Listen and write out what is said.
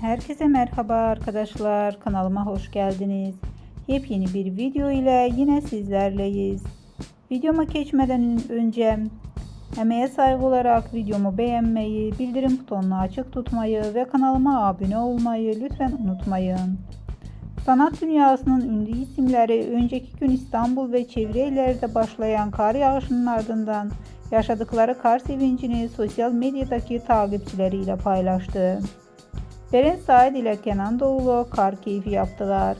Herkese merhaba arkadaşlar. Kanalıma hoş geldiniz. Yepyeni bir video ile yine sizlerleyiz. Videoma geçmeden önce emeğe saygı olarak videomu beğenmeyi, bildirim butonunu açık tutmayı ve kanalıma abone olmayı lütfen unutmayın. Sanat dünyasının ünlü isimleri önceki gün İstanbul ve çevre illerde başlayan kar yağışının ardından yaşadıkları kar sevincini sosyal medyadaki takipçileriyle paylaştı. Beren Said ile Kenan Doğulu kar keyfi yaptılar.